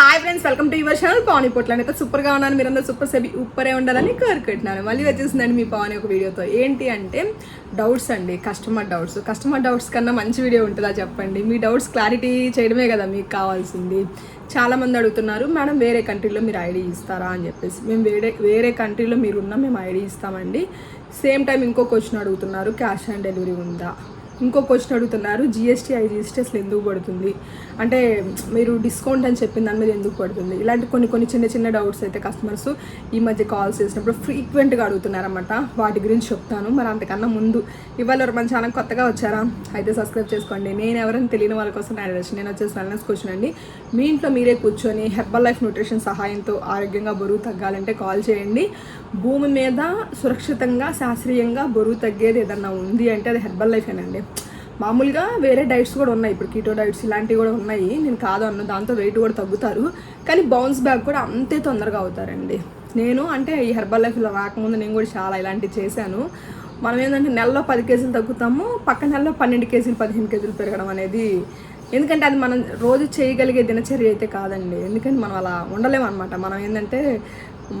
Hi friends welcome to your channel Pavani Potla అయితే సూపర్గా ఉన్నాను. మీరందరూ సూపర్ సెబి ఉప్పరే ఉండాలని కోరుకుంటున్నాను. మళ్ళీ వచ్చేసిందండి మీ పవన్ ఒక వీడియోతో ఏంటి అంటే డౌట్స్ అండి. కస్టమర్ డౌట్స్ కస్టమర్ డౌట్స్ కన్నా మంచి వీడియో ఉంటుందా చెప్పండి? మీ డౌట్స్ క్లారిటీ చేయడమే కదా మీకు కావాల్సింది. చాలామంది అడుగుతున్నారు మేడం వేరే కంట్రీలో మీరు ఐడి ఇస్తారా? అని చెప్పేసి. మేము వేరే వేరే కంట్రీలో మీరున్నా మేము ఐడి ఇస్తామండి. సేమ్ టైం ఇంకో క్వశ్చన్ అడుగుతున్నారు క్యాష్ ఆన్ డెలివరీ ఉందా? ఇంకో క్వశ్చన్ అడుగుతున్నారు జిఎస్టీ ఐజిఎస్టీ అసలు ఎందుకు పడుతుంది? అంటే మీరు డిస్కౌంట్ అని చెప్పిన దాని మీద ఎందుకు పడుతుంది? ఇలాంటి కొన్ని కొన్ని చిన్న చిన్న డౌట్స్ అయితే కస్టమర్స్ ఈ మధ్య కాల్స్ చేసినప్పుడు ఫ్రీక్వెంట్గా అడుగుతున్నారన్నమాట. వాటి గురించి చెప్తాను. మరి అంతకన్నా ముందు ఇవాళ మన ఛానల్ కొత్తగా వచ్చారా? అయితే సబ్స్క్రైబ్ చేసుకోండి. నేను ఎవరైనా తెలియని వాళ్ళ కోసం నేను నేను వచ్చేసి వెల్నెస్ క్వశ్చన్ అండి. మీ ఇంట్లో మీరే కూర్చొని హెర్బల్ లైఫ్ న్యూట్రిషన్ సహాయంతో ఆరోగ్యంగా బరువు తగ్గాలంటే కాల్ చేయండి. భూమి మీద సురక్షితంగా శాస్త్రీయంగా బరువు తగ్గేది ఏదన్నా ఉంది అంటే అది హెర్బల్ లైఫ్ అండి మామూలుగా వేరే డైట్స్ కూడా ఉన్నాయి. ఇప్పుడు కీటో డైట్స్ ఇలాంటివి కూడా ఉన్నాయి. నేను కాదు అన్న దాంతో వెయిట్ కూడా తగ్గుతారు. కానీ బౌన్స్ బ్యాక్ కూడా అంతే తొందరగా అవుతారండి. నేను అంటే ఈ హెర్బల్ లైఫ్లో రాకముందు నేను కూడా చాలా ఇలాంటివి చేశాను. మనం ఏంటంటే నెలలో పది కేజీలు తగ్గుతాము. పక్క నెలలో పన్నెండు కేజీలు పదిహేను కేజీలు పెరగడం అనేది ఎందుకంటే అది మనం రోజు చేయగలిగే దినచర్య అయితే కాదండి. ఎందుకంటే మనం అలా ఉండలేము అనమాట మనం ఏంటంటే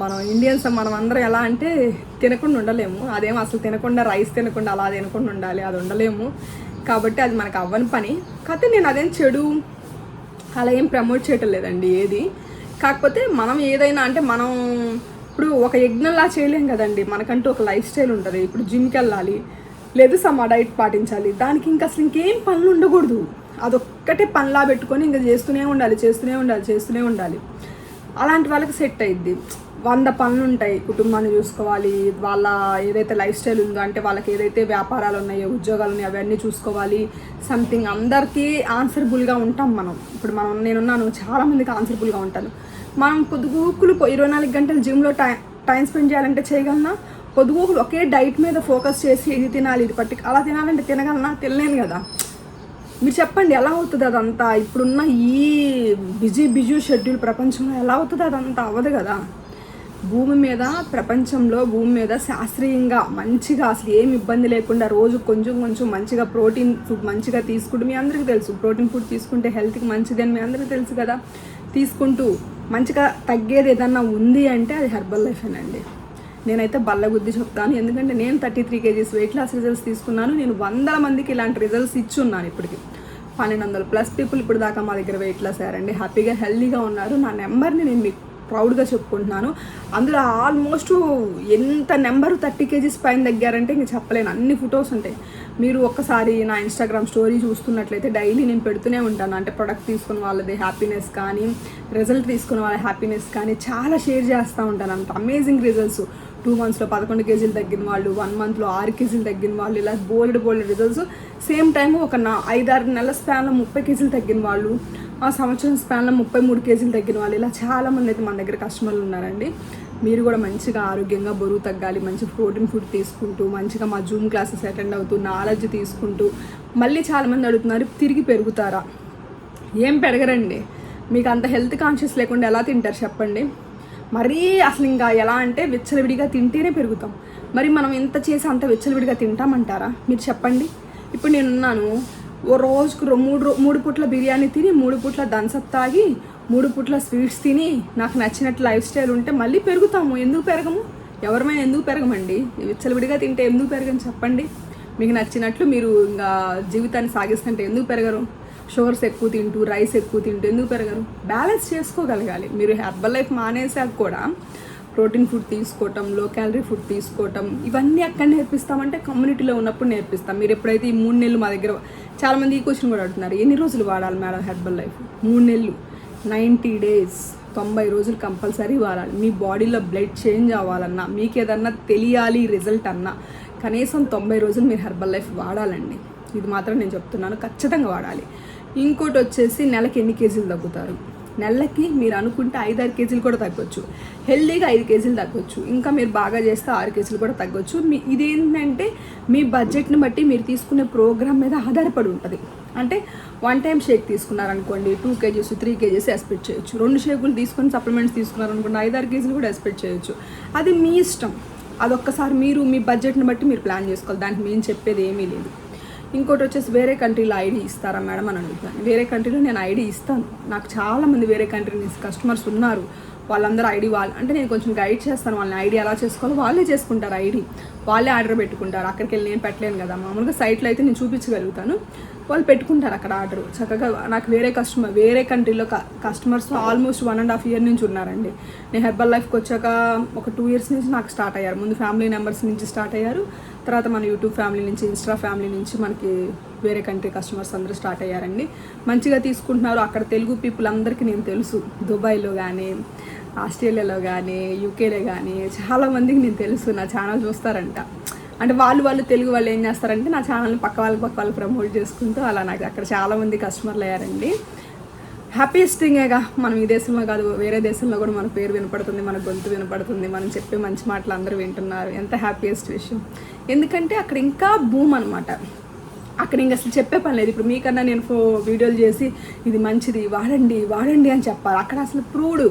మనం ఇండియన్స్ మనం అందరం ఎలా అంటే తినకుండా ఉండలేము. అదేమో అసలు తినకుండా రైస్ తినకుండా అలా తినకుండా ఉండాలి అది ఉండలేము. కాబట్టి అది మనకు అవ్వని పని. కాకపోతే నేను అదేం చెడు అలా ఏం ప్రమోట్ చేయటం లేదండి ఏది. కాకపోతే మనం ఏదైనా అంటే మనం ఇప్పుడు ఒక యజ్ఞంలా చేయలేం కదండి. మనకంటూ ఒక లైఫ్ స్టైల్ ఉంటుంది. ఇప్పుడు జిమ్కి వెళ్ళాలి లేదు సమ్ డైట్ పాటించాలి. దానికి ఇంకా అసలు ఇంకేం పనులు ఉండకూడదు. అదొక్కటే పనిలా పెట్టుకొని ఇంకా చేస్తూనే ఉండాలి చేస్తూనే ఉండాలి చేస్తూనే ఉండాలి. అలాంటి వాళ్ళకి సెట్ అయ్యిద్ది వంద పనులు ఉంటాయి కుటుంబాన్ని చూసుకోవాలి వాళ్ళ ఏదైతే లైఫ్ స్టైల్ ఉందో అంటే వాళ్ళకి ఏదైతే వ్యాపారాలు ఉన్నాయో ఉద్యోగాలు ఉన్నాయో అవన్నీ చూసుకోవాలి. సంథింగ్ అందరికీ ఆన్సరబుల్గా ఉంటాం మనం. ఇప్పుడు మనం నేనున్నాను చాలామందికి ఆన్సరబుల్గా ఉంటాను. మనం పొద్దుగూకులు ఇరవై నాలుగు గంటలు జిమ్లో టైం టైం స్పెండ్ చేయాలంటే చేయగలనా? పొద్దుగూకులు ఒకే డైట్ మీద ఫోకస్ చేసి ఇది తినాలి ఇది పట్టి అలా తినాలంటే తినగలనా? తినలేను కదా. మీరు చెప్పండి ఎలా అవుతుంది అదంతా? ఇప్పుడున్న ఈ బిజీ బిజీ షెడ్యూల్ ప్రపంచంలో ఎలా అవుతుంది అదంతా? అవ్వదు కదా. భూమి మీద ప్రపంచంలో భూమి మీద శాస్త్రీయంగా మంచిగా అసలు ఏమి ఇబ్బంది లేకుండా రోజు కొంచెం కొంచెం మంచిగా ప్రోటీన్ ఫుడ్ మంచిగా తీసుకుంటూ మీ అందరికీ తెలుసు. ప్రోటీన్ ఫుడ్ తీసుకుంటే హెల్త్కి మంచిది అని మీ అందరికీ తెలుసు కదా. తీసుకుంటూ మంచిగా తగ్గేది ఏదన్నా ఉంది అంటే అది హెర్బల్ లైఫ్ అండి నేనైతే బల్లగుద్ది చెప్తాను. ఎందుకంటే నేను thirty three KGs weight loss results తీసుకున్నాను. నేను వందల మందికి ఇలాంటి రిజల్ట్స్ ఇచ్చున్నాను ఇప్పటికి. పన్నెండు వందల ప్లస్ పీపుల్ ఇప్పుడు దాకా మా దగ్గర వెయిట్ లాస్ అయ్యారండి. హ్యాపీగా హెల్దీగా ఉన్నారు. నా నెంబర్ని నేను మీకు ప్రౌడ్గా చెప్పుకుంటున్నాను. అందులో ఆల్మోస్ట్ ఎంత నెంబరు థర్టీ కేజీస్ పైన తగ్గారంటే ఇంక చెప్పలేను. అన్ని ఫొటోస్ ఉంటాయి. మీరు ఒక్కసారి నా ఇన్స్టాగ్రామ్ స్టోరీ చూస్తున్నట్లయితే డైలీ నేను పెడుతూనే ఉంటాను. అంటే ప్రొడక్ట్ తీసుకున్న వాళ్ళది హ్యాపీనెస్ కానీ రిజల్ట్ తీసుకున్న వాళ్ళ హ్యాపీనెస్ కానీ చాలా షేర్ చేస్తూ ఉంటాను. అంత అమేజింగ్ రిజల్ట్స్ టూ మంత్స్లో పదకొండు కేజీలు తగ్గిన వాళ్ళు వన్ మంత్లో ఆరు కేజీలు తగ్గిన వాళ్ళు ఇలా bold bold results same time ఒక నా ఐదారు నెలల స్పాన్లో ముప్పై కేజీలు తగ్గిన వాళ్ళు ఆ సంవత్సరం స్పాన్లో ముప్పై మూడు కేజీలు తగ్గిన వాళ్ళు ఇలా చాలామంది అయితే మన దగ్గర కస్టమర్లు ఉన్నారండి. మీరు కూడా మంచిగా ఆరోగ్యంగా బరువు తగ్గాలి మంచి ప్రోటీన్ ఫుడ్ తీసుకుంటూ మంచిగా మా జూమ్ క్లాసెస్ అటెండ్ అవుతూ నాలెడ్జ్ తీసుకుంటూ మళ్ళీ చాలామంది అడుగుతున్నారు తిరిగి పెరుగుతారా? ఏం పెరగరండి. మీకు అంత హెల్త్ కాన్షియస్ లేకుండా ఎలా తింటారు చెప్పండి. మరీ అసలు ఇంకా ఎలా అంటే వెచ్చలవిడిగా తింటేనే పెరుగుతాం. మరి మనం ఎంత చేసి అంత వెచ్చలవిడిగా తింటామంటారా? మీరు చెప్పండి. ఇప్పుడు నేనున్నాను. ఓ రోజుకు మూడు మూడు పూట్ల బిర్యానీ తిని మూడు పూట్ల దన్సప్ తాగి మూడు పూట్ల స్వీట్స్ తిని నాకు నచ్చినట్టు లైఫ్ స్టైల్ ఉంటే మళ్ళీ పెరుగుతాము. ఎందుకు పెరగము? ఎవరమైనా ఎందుకు పెరగమండి? విచ్చలవిడిగా తింటే ఎందుకు పెరగని చెప్పండి. మీకు నచ్చినట్లు మీరు ఇంకా జీవితాన్ని సాగిస్తుంటే ఎందుకు పెరగరు? షుగర్స్ ఎక్కువ తింటూ రైస్ ఎక్కువ తింటూ ఎందుకు పెరగరు? బ్యాలెన్స్ చేసుకోగలగాలి. మీరు హెర్బల్ లైఫ్ మానేసాక కూడా ప్రోటీన్ ఫుడ్ తీసుకోవటం లో క్యాలరీ ఫుడ్ తీసుకోవటం ఇవన్నీ ఎక్కడ నేర్పిస్తామంటే కమ్యూనిటీలో ఉన్నప్పుడు నేర్పిస్తాం. మీరు ఎప్పుడైతే ఈ మూడు నెలలు మా దగ్గర చాలామంది ఈ క్వశ్చన్ కూడా అడుగుతున్నారు ఎన్ని రోజులు వాడాలి మేడం హెర్బల్ లైఫ్? మూడు నెలలు. నైంటీ డేస్ తొంభై రోజులు కంపల్సరీ వాడాలి. మీ బాడీలో బ్లడ్ చేంజ్ అవ్వాలన్నా మీకు ఏదన్నా తెలియాలి రిజల్ట్ అన్నా కనీసం తొంభై రోజులు మీరు హెర్బల్ లైఫ్ వాడాలండి. ఇది మాత్రం నేను చెప్తున్నాను ఖచ్చితంగా వాడాలి. ఇంకోటి వచ్చేసి నెలకి ఎన్ని కేజీలు తగ్గుతారు? నెలకి మీరు అనుకుంటే ఐదారు కేజీలు కూడా తగ్గొచ్చు. హెల్దీగా ఐదు కేజీలు తగ్గొచ్చు. ఇంకా మీరు బాగా చేస్తే ఆరు కేజీలు కూడా తగ్గొచ్చు. మీ ఇదేంటంటే మీ బడ్జెట్ని బట్టి మీరు తీసుకునే ప్రోగ్రామ్ మీద ఆధారపడి ఉంటుంది. అంటే one time shake తీసుకున్నారనుకోండి two KGs three KGs expect చేయొచ్చు. రెండు షేకులు తీసుకొని సప్లిమెంట్స్ తీసుకున్నారనుకోండి ఆరు కేజీలు కూడా ఎక్స్పెక్ట్ చేయొచ్చు. అది మీ ఇష్టం. అదొక్కసారి మీరు మీ బడ్జెట్ని బట్టి మీరు ప్లాన్ చేసుకోవాలి. దానికి మేము చెప్పేది ఏమీ లేదు. ఇంకోటి వచ్చేసి వేరే కంట్రీలో ఐడి ఇస్తారా మేడం అని అడుగుతాను. వేరే కంట్రీలో నేను ఐడి ఇస్తాను. నాకు చాలామంది వేరే కంట్రీ నుంచి కస్టమర్స్ ఉన్నారు. వాళ్ళందరూ ఐడి వాళ్ళు అంటే నేను కొంచెం గైడ్ చేస్తాను వాళ్ళని. ఐడి ఎలా చేసుకోవాలో వాళ్ళే చేసుకుంటారు ఐడి. వాళ్ళే ఆర్డర్ పెట్టుకుంటారు. అక్కడికి వెళ్ళి నేను పెట్టలేను కదా. మామూలుగా సైట్లో అయితే నేను చూపించగలుగుతాను. వాళ్ళు పెట్టుకుంటారు అక్కడ ఆర్డర్. చక్కగా నాకు వేరే కస్టమర్ వేరే కంట్రీలో customers almost one and half year నుంచి ఉన్నారండి. నేను హెర్బల్ లైఫ్కి వచ్చాక ఒక టూ ఇయర్స్ నుంచి నాకు స్టార్ట్ అయ్యారు. ముందు ఫ్యామిలీ మెంబర్స్ నుంచి స్టార్ట్ అయ్యారు. తర్వాత మన యూట్యూబ్ ఫ్యామిలీ నుంచి ఇన్స్టా ఫ్యామిలీ నుంచి మనకి వేరే కంట్రీ కస్టమర్స్ అందరూ స్టార్ట్ అయ్యారండి. మంచిగా తీసుకుంటున్నారు. అక్కడ తెలుగు పీపుల్ అందరికీ నేను తెలుసు. దుబాయ్లో కానీ ఆస్ట్రేలియాలో కానీ యూకేలో కానీ చాలా మందికి నేను తెలుసు. నా ఛానల్ చూస్తారంట. అంటే వాళ్ళు వాళ్ళు తెలుగు వాళ్ళు ఏం చేస్తారంటే నా ఛానల్ని పక్క వాళ్ళకి పక్క వాళ్ళు ప్రమోట్ చేసుకుంటూ అలా నాకు అక్కడ చాలామంది కస్టమర్లు అయ్యారండి. హ్యాపీయెస్ట్ థింగేగా మనం ఈ దేశంలో కాదు వేరే దేశంలో కూడా మన పేరు వినపడుతుంది మన గొంతు వినపడుతుంది మనం చెప్పే మంచి మాటలు అందరూ వింటున్నారు. ఎంత హ్యాపీయెస్ట్ విషయం. ఎందుకంటే అక్కడ ఇంకా భూమ్ అనమాట అక్కడ ఇంకా అసలు చెప్పే పని లేదు. ఇప్పుడు మీకన్నా నేను ఫో వీడియోలు చేసి ఇది మంచిది వాడండి వాడండి అని చెప్పాలి. అక్కడ అసలు ప్రూవ్డ్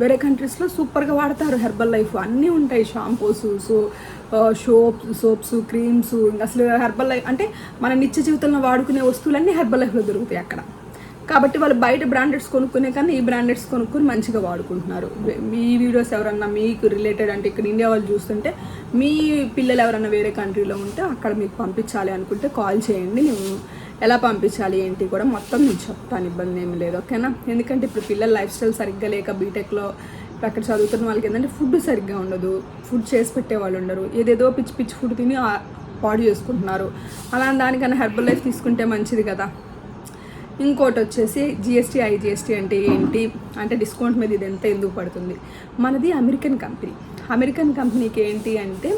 వేరే కంట్రీస్లో సూపర్గా వాడతారు హెర్బల్ లైఫ్ అన్నీ ఉంటాయి. Shampoos so shops soaps creams ఇంకా అసలు హెర్బల్ లైఫ్ అంటే మన నిత్య జీవితంలో వాడుకునే వస్తువులన్నీ హెర్బల్ లైఫ్లో దొరుకుతాయి అక్కడ. కాబట్టి వాళ్ళు బయట బ్రాండెడ్స్ కొనుక్కునే కన్నా ఈ బ్రాండెడ్స్ కొనుక్కొని మంచిగా వాడుకుంటున్నారు. మీ వీడియోస్ ఎవరన్నా మీకు రిలేటెడ్ అంటే ఇక్కడ ఇండియా వాళ్ళు చూస్తుంటే మీ పిల్లలు ఎవరన్నా వేరే కంట్రీలో ఉంటే అక్కడ మీకు పంపించాలి అనుకుంటే కాల్ చేయండి. నేను ఎలా పంపించాలి ఏంటి కూడా మొత్తం నేను చెప్తాను ఇబ్బంది ఏమి లేదు ఓకేనా? ఎందుకంటే ఇప్పుడు పిల్లల లైఫ్ స్టైల్ సరిగ్గా లేక బీటెక్లో అక్కడ చదువుతున్న వాళ్ళకి ఏంటంటే ఫుడ్ సరిగ్గా ఉండదు. ఫుడ్ చేసి పెట్టే వాళ్ళు ఉండరు. ఏదేదో పిచ్చి పిచ్చి ఫుడ్ తిని పాడు చేసుకుంటున్నారు. అలా దానికన్నా హెర్బల్ లైఫ్ తీసుకుంటే మంచిది కదా. ఇంకోటి వచ్చేసి జిఎస్టీ ఐజిఎస్టీ అంటే ఏంటి? అంటే డిస్కౌంట్ మీద ఇది ఎంత ఎందుకు పడుతుంది? మనది అమెరికన్ కంపెనీ అమెరికన్ కంపెనీకి ఏంటి అంటే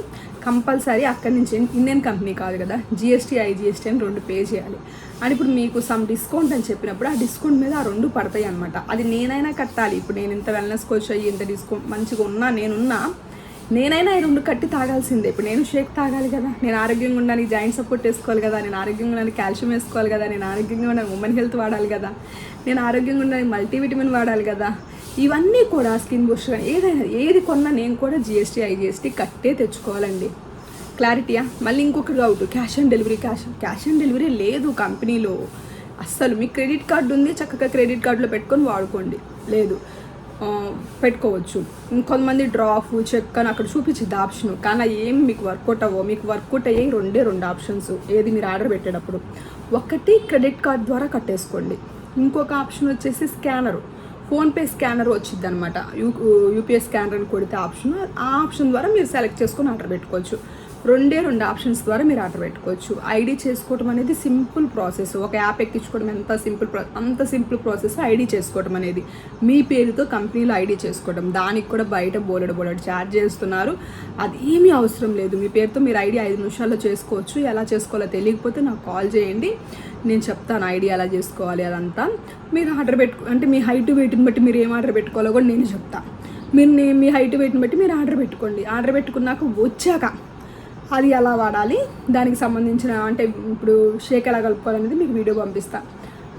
కంపల్సరీ అక్కడి నుంచి ఇండియన్ కంపెనీ కాదు కదా జిఎస్టీ ఐజిఎస్టీ అని రెండు పే చేయాలి. అని ఇప్పుడు మీకు సమ్ డిస్కౌంట్ అని చెప్పినప్పుడు ఆ డిస్కౌంట్ మీద ఆ రెండు పడతాయి అనమాట అది నేనైనా కట్టాలి. ఇప్పుడు నేను ఇంత వెల్నెస్ కోచ్ అయ్యి ఇంత డిస్కౌంట్ మంచిగా ఉన్నా నేనున్నా నేనైనా ఈ రెండు కట్టి తాగాల్సిందే. ఇప్పుడు నేను షేక్ తాగాలి కదా నేను ఆరోగ్యంగా ఉండడానికి జాయింట్ సపోర్ట్ వేసుకోవాలి కదా నేను ఆరోగ్యంగా ఉండాలి కాల్షియం వేసుకోవాలి కదా నేను ఆరోగ్యంగా ఉండడానికి ఉమెన్ హెల్త్ వాడాలి కదా నేను ఆరోగ్యంగా ఉండడానికి మల్టీవిటమిన్ వాడాలి కదా ఇవన్నీ కూడా స్కిన్ బూస్టర్ ఏదైనా ఏది కొన్నా నేను కూడా జిఎస్టీ ఐజిఎస్టీ కట్టే తెచ్చుకోవాలండి. క్లారిటీయా మళ్ళీ ఇంకొక doubt cash on delivery cash cash on delivery లేదు కంపెనీలో. అస్సలు మీ క్రెడిట్ కార్డు ఉంది చక్కగా క్రెడిట్ కార్డులో పెట్టుకొని వాడుకోండి. లేదు. పెట్టుకోవచ్చు. ఇంకొంతమంది డ్రాప్ చెక్ అని అక్కడ చూపించింది ఆప్షన్ కానీ అవి ఏం మీకు వర్కౌట్ అవ్వవు. మీకు వర్కౌట్ అయ్యే రెండే రెండు ఆప్షన్స్ ఏది మీరు ఆర్డర్ పెట్టేటప్పుడు. ఒకటి క్రెడిట్ కార్డ్ ద్వారా కట్టేసుకోండి. ఇంకొక ఆప్షన్ వచ్చేసి స్కానర్ ఫోన్పే స్కానర్ వచ్చింది అనమాట యూ యూపీఐ స్కానర్ అని కొడితే ఆప్షన్ ఆ ఆప్షన్ ద్వారా మీరు సెలెక్ట్ చేసుకొని ఆర్డర్ పెట్టుకోవచ్చు. రెండే రెండు ఆప్షన్స్ ద్వారా మీరు ఆర్డర్ పెట్టుకోవచ్చు. ఐడి చేసుకోవడం అనేది సింపుల్ ప్రాసెస్. ఒక యాప్ ఎక్కించుకోవడం ఎంత సింపుల్ అంత సింపుల్ ప్రాసెస్ ఐడి చేసుకోవడం అనేది. మీ పేరుతో కంపెనీలో ఐడి చేసుకోవడం. దానికి కూడా బయట బోలెడు బోలెడు ఛార్జ్ చేస్తున్నారు. అది ఏమీ అవసరం లేదు. మీ పేరుతో మీరు ఐడి ఐదు నిమిషాల్లో చేసుకోవచ్చు. ఎలా చేసుకోవాలో తెలియకపోతే నాకు కాల్ చేయండి. నేను చెప్తాను ఐడి ఎలా చేసుకోవాలి అదంతా. మీరు ఆర్డర్ పెట్టుకో అంటే మీ హైట్ వెయిట్ని బట్టి మీరు ఏం ఆర్డర్ పెట్టుకోవాలో కూడా నేను చెప్తాను మీరు మీ హైట్ వెయిట్ని బట్టి మీరు ఆర్డర్ పెట్టుకోండి. ఆర్డర్ పెట్టుకున్నాక వచ్చాక అది ఎలా వాడాలి? దానికి సంబంధించిన అంటే ఇప్పుడు షేక్ ఎలా కలుపుకోవాలనేది మీకు వీడియో పంపిస్తాను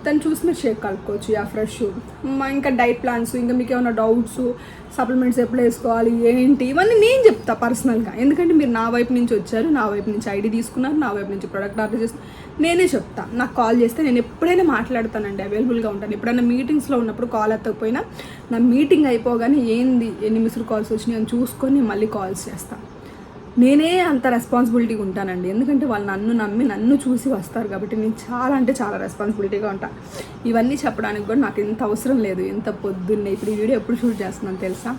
దాన్ని చూసి మీరు షేక్ కలుపుకోవచ్చు యా ఫ్రెష్. మా ఇంకా డైట్ ప్లాన్స్ ఇంకా మీకు ఏమైనా డౌట్స్ సప్లిమెంట్స్ ఎప్పుడు వేసుకోవాలి ఏంటి? ఇవన్నీ నేను చెప్తా పర్సనల్గా. ఎందుకంటే మీరు నా వైపు నుంచి వచ్చారు నా వైపు నుంచి ఐడి తీసుకున్నారు నా వైపు నుంచి ప్రోడక్ట్ ఆర్డర్ చేస్తున్నారు నేనే చెప్తా. నాకు కాల్ చేస్తే నేను ఎప్పుడైనా మాట్లాడతానండి అవైలబుల్గా ఉంటాను. ఎప్పుడైనా మీటింగ్స్లో ఉన్నప్పుడు కాల్ ఎత్తకపోయినా నా మీటింగ్ అయిపోగానే ఏంది ఎన్ని మిస్డ్ కాల్స్ వచ్చినాయి అని చూసుకొని మళ్ళీ కాల్స్ చేస్తాను నేనే అంత రెస్పాన్సిబిలిటీగా ఉంటానండి. ఎందుకంటే వాళ్ళు నన్ను నమ్మి నన్ను చూసి వస్తారు కాబట్టి నేను చాలా అంటే చాలా రెస్పాన్సిబిలిటీగా ఉంటా. ఇవన్నీ చెప్పడానికి కూడా నాకు ఇంత అవసరం లేదు. ఇంత పొద్దున్నే ఇప్పుడు ఈ వీడియో ఎప్పుడు షూట్ చేస్తున్నాను తెలుసా?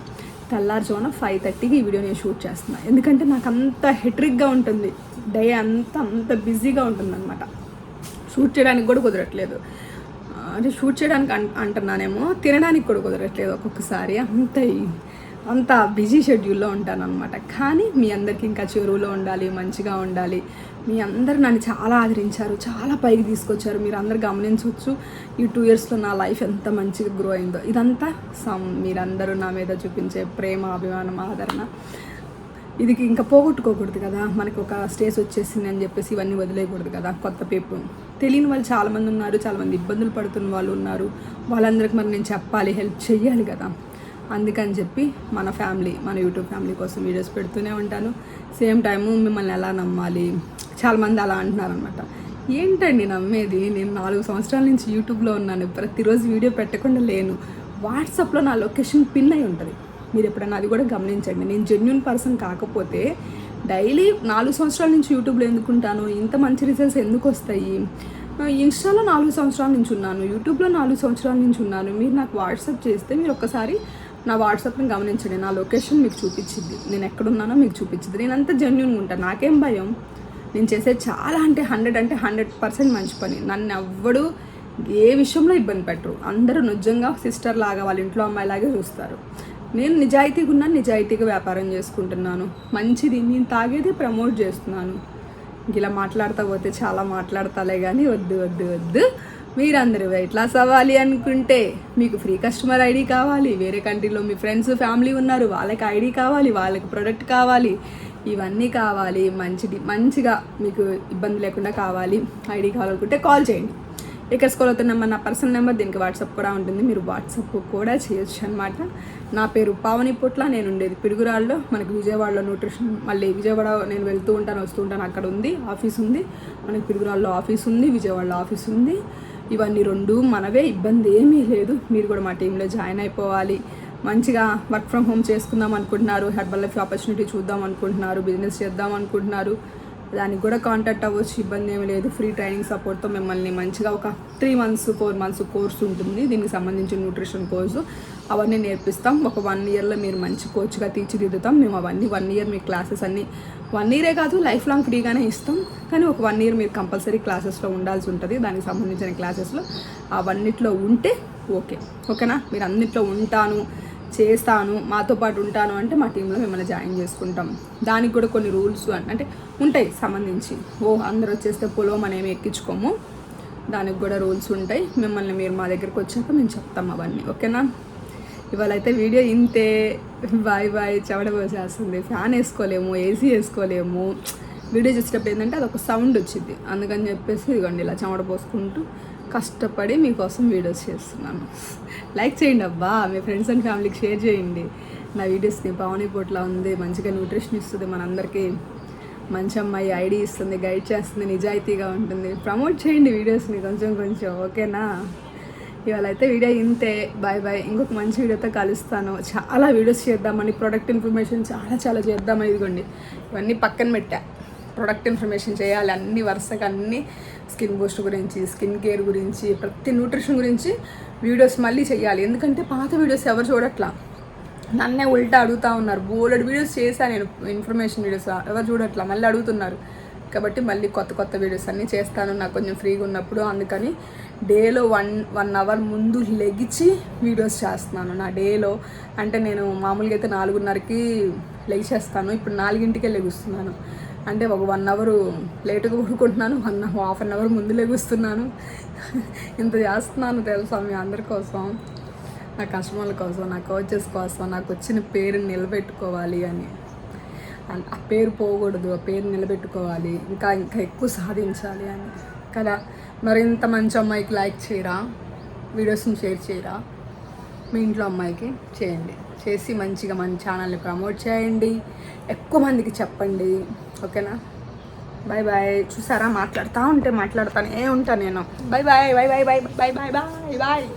తెల్లారుజామున ఫైవ్ థర్టీకి ఈ వీడియో నేను షూట్ చేస్తున్నాను ఎందుకంటే నాకు అంత హెట్రిక్గా ఉంటుంది. డే అంతా అంత బిజీగా ఉంటుందన్నమాట. షూట్ చేయడానికి కూడా కుదరట్లేదు. అంటే షూట్ చేయడానికి అంటున్నానేమో తినడానికి కూడా కుదరట్లేదు ఒక్కొక్కసారి. అంత అంత బిజీ షెడ్యూల్లో ఉంటాను అనమాట కానీ మీ అందరికీ ఇంకా చెరువులో ఉండాలి మంచిగా ఉండాలి. మీ అందరు నన్ను చాలా ఆదరించారు చాలా పైకి తీసుకొచ్చారు. మీరు అందరు గమనించవచ్చు ఈ టూ ఇయర్స్లో నా లైఫ్ ఎంత మంచిగా గ్రో అయిందో. ఇదంతా సమ్ మీరందరూ నా మీద చూపించే ప్రేమ అభిమానం ఆదరణ. ఇది ఇంకా పోగొట్టుకోకూడదు కదా. మనకు ఒక స్టేజ్ వచ్చేసింది అని చెప్పేసి ఇవన్నీ వదిలేయకూడదు కదా కొత్త పేపు తెలియని వాళ్ళు చాలామంది ఉన్నారు చాలామంది ఇబ్బందులు పడుతున్న వాళ్ళు ఉన్నారు. వాళ్ళందరికీ మరి నేను చెప్పాలి హెల్ప్ చేయాలి కదా. అందుకని చెప్పి మన ఫ్యామిలీ మన యూట్యూబ్ ఫ్యామిలీ కోసం వీడియోస్ పెడుతూనే ఉంటాను. సేమ్ టైము మిమ్మల్ని ఎలా నమ్మాలి? చాలామంది అలా అంటున్నారనమాట. ఏంటండి నమ్మేది? నేను నాలుగు సంవత్సరాల నుంచి యూట్యూబ్లో ఉన్నాను. ప్రతిరోజు వీడియో పెట్టకుండా లేను. వాట్సాప్లో నా లొకేషన్ పిన్ అయి ఉంటుంది. మీరు ఎప్పుడైనా అది కూడా గమనించండి. నేను జెన్యున్ పర్సన్ కాకపోతే డైలీ నాలుగు సంవత్సరాల నుంచి యూట్యూబ్లో ఎందుకుంటాను? ఇంత మంచి రిజల్ట్స్ ఎందుకు వస్తాయి? ఇన్స్టాలో నాలుగు సంవత్సరాల నుంచి ఉన్నాను. యూట్యూబ్లో నాలుగు సంవత్సరాల నుంచి ఉన్నాను. మీరు నాకు వాట్సాప్ చేస్తే మీరు ఒక్కసారి నా వాట్సాప్ని గమనించండి నా లొకేషన్ మీకు చూపించింది. నేను ఎక్కడున్నానో మీకు చూపించింది. నేను అంత జెన్యున్గా ఉంటాను నాకేం భయం? నేను చేసే చాలా అంటే హండ్రెడ్ అంటే హండ్రెడ్ పర్సెంట్ మంచి పని. నన్ను ఎవ్వడు ఏ విషయంలో ఇబ్బంది పెట్టరు. అందరూ నిజంగా సిస్టర్ లాగా వాళ్ళ ఇంట్లో అమ్మాయిలాగే చూస్తారు. నేను నిజాయితీగా ఉన్నాను నిజాయితీగా వ్యాపారం చేసుకుంటున్నాను. మంచిది. నేను తాగేది ప్రమోట్ చేస్తున్నాను. ఇలా మాట్లాడుతూ పోతే చాలా మాట్లాడతాలే కానీ వద్దు వద్దు వద్దు. మీరందరూ వెయిట్ లాస్ అవ్వాలి అనుకుంటే మీకు ఫ్రీ కస్టమర్ ఐడి కావాలి వేరే కంట్రీలో మీ ఫ్రెండ్స్ ఫ్యామిలీ ఉన్నారు వాళ్ళకి ఐడి కావాలి వాళ్ళకి ప్రొడక్ట్ కావాలి ఇవన్నీ కావాలి మంచిది మంచిగా మీకు ఇబ్బంది లేకుండా కావాలి ఐడి కావాలనుకుంటే కాల్ చేయండి. ఇక్కడ స్కూల్ అవుతున్న నెంబర్ నా పర్సనల్ నెంబర్ దీనికి వాట్సాప్ కూడా ఉంటుంది. మీరు వాట్సాప్ కూడా చేయొచ్చు అనమాట నా పేరు పావని పుట్ల. నేను ఉండేది పిడుగురాళ్ళలో. మనకి విజయవాడలో న్యూట్రిషన్ మళ్ళీ విజయవాడ నేను వెళ్తూ ఉంటాను వస్తూ ఉంటాను. అక్కడ ఉంది ఆఫీస్ ఉంది. మనకి పిడుగురాళ్ళలో ఆఫీస్ ఉంది విజయవాడలో ఆఫీస్ ఉంది. ఇవన్నీ రెండు మనవే. ఇబ్బంది ఏమీ లేదు. మీరు కూడా మా టీంలో జాయిన్ అయిపోవాలి. మంచిగా వర్క్ ఫ్రమ్ హోమ్ చేసుకుందాం అనుకుంటున్నారు. హెర్బల్ లైఫ్ ఆపర్చునిటీ చూద్దాం అనుకుంటున్నారు. బిజినెస్ చేద్దాం అనుకుంటున్నారు. దానికి కూడా కాంటాక్ట్ అవ్వచ్చు ఇబ్బంది ఏమీ లేదు. ఫ్రీ ట్రైనింగ్ సపోర్ట్తో మిమ్మల్ని మంచిగా ఒక three months four months course ఉంటుంది. దీనికి సంబంధించిన న్యూట్రిషన్ కోర్సు అవన్నీ నేర్పిస్తాం. ఒక వన్ ఇయర్లో మీరు మంచి కోచ్గా తీర్చిదిద్దుతాం. మేము అవన్నీ వన్ ఇయర్ మీ క్లాసెస్ అన్నీ వన్ ఇయరే కాదు లైఫ్ లాంగ్ ఫ్రీగానే ఇస్తాం. కానీ ఒక వన్ ఇయర్ మీరు కంపల్సరీ క్లాసెస్లో ఉండాల్సి ఉంటుంది. దానికి సంబంధించిన క్లాసెస్లో అవన్నిట్లో ఉంటే ఓకే. ఓకేనా? మీరు అన్నిట్లో ఉంటాను. చేస్తాను మాతో పాటు ఉంటాను అంటే మా టీంలో మిమ్మల్ని జాయిన్ చేసుకుంటాం. దానికి కూడా కొన్ని రూల్స్ అంటే ఉంటాయి సంబంధించి. ఓ అందరు వచ్చేస్తే పొలం అనేవి ఎక్కించుకోము. దానికి కూడా రూల్స్ ఉంటాయి. మిమ్మల్ని మీరు మా దగ్గరికి వచ్చాక మేము చెప్తాం అవన్నీ. ఓకేనా? ఇవాళ అయితే వీడియో ఇంతే. Bye bye. చెమట పోసేస్తుంది. ఫ్యాన్ వేసుకోలేము ఏసీ వేసుకోలేము. వీడియో చేసేటప్పుడు ఏంటంటే అదొక సౌండ్ వచ్చింది. అందుకని చెప్పేసి ఇదిగోండి ఇలా చెమడ పోసుకుంటూ కష్టపడి మీకోసం వీడియోస్ చేస్తున్నాను. లైక్ చేయండి అబ్బా మీ ఫ్రెండ్స్ అండ్ ఫ్యామిలీకి షేర్ చేయండి. నా వీడియోస్ని పావని పొట్లా ఉంది మంచిగా న్యూట్రిషన్ ఇస్తుంది మనందరికీ. మంచి అమ్మాయి ఐడి ఇస్తుంది గైడ్ చేస్తుంది నిజాయితీగా ఉంటుంది. ప్రమోట్ చేయండి వీడియోస్ని కొంచెం కొంచెం ఓకేనా? ఇవాళ అయితే వీడియో ఇంతే. Bye bye. ఇంకొక మంచి వీడియోతో కలుస్తాను. చాలా వీడియోస్ చేద్దామని ప్రొడక్ట్ ఇన్ఫర్మేషన్ చాలా చాలా చేద్దామని ఇదిగోండి. ఇవన్నీ పక్కన పెట్టా. ప్రొడక్ట్ ఇన్ఫర్మేషన్ చేయాలి అన్ని వరుసగా అన్నీ స్కిన్ బూస్ట్ గురించి స్కిన్ కేర్ గురించి ప్రతి న్యూట్రిషన్ గురించి వీడియోస్ మళ్ళీ చేయాలి ఎందుకంటే పాత వీడియోస్ ఎవరు చూడట్లా? నన్నే ఉల్టా అడుగుతా ఉన్నారు. బోలెడ్ వీడియోస్ చేశాను నేను ఇన్ఫర్మేషన్ వీడియోస్. ఎవరు చూడట్లా? మళ్ళీ అడుగుతున్నారు. కాబట్టి మళ్ళీ కొత్త కొత్త వీడియోస్ అన్నీ చేస్తాను. నాకు కొంచెం ఫ్రీగా ఉన్నప్పుడు అందుకని డేలో వన్ వన్ అవర్ ముందు లెగిచి వీడియోస్ చేస్తున్నాను. నా డేలో అంటే నేను మామూలుగా అయితే నాలుగున్నరకి లెగిచేస్తాను. ఇప్పుడు నాలుగింటికే లెగుస్తున్నాను. అంటే ఒక వన్ అవర్ లేటుగా పడుకుంటున్నాను వన్ హాఫ్ అన్ అవర్ ముందు లెగుస్తున్నాను. ఇంత చేస్తున్నాను తెలుసా మీ అందరి కోసం నా కస్టమర్ల కోసం నా కోచెస్ కోసం నాకు వచ్చిన పేరుని నిలబెట్టుకోవాలి అని. అన్- ఆ పేరు పోకూడదు ఆ పేరు నిలబెట్టుకోవాలి ఇంకా ఇంకా ఎక్కువ సాధించాలి అని. కదా మరింత మంచి అమ్మాయికి లైక్ చేయరా? వీడియోస్ని షేర్ చేయరా? మీ ఇంట్లో అమ్మాయికి చేయండి. చేసి మంచిగా మన ఛానల్ని ప్రమోట్ చేయండి. ఎక్కువ మందికి చెప్పండి. ఓకేనా? బాయ్ బాయ్ చూసారా? మాట్లాడుతూ ఉంటే మాట్లాడుతానే ఉంటాను నేను. Bye bye bye bye bye bye bye bye bye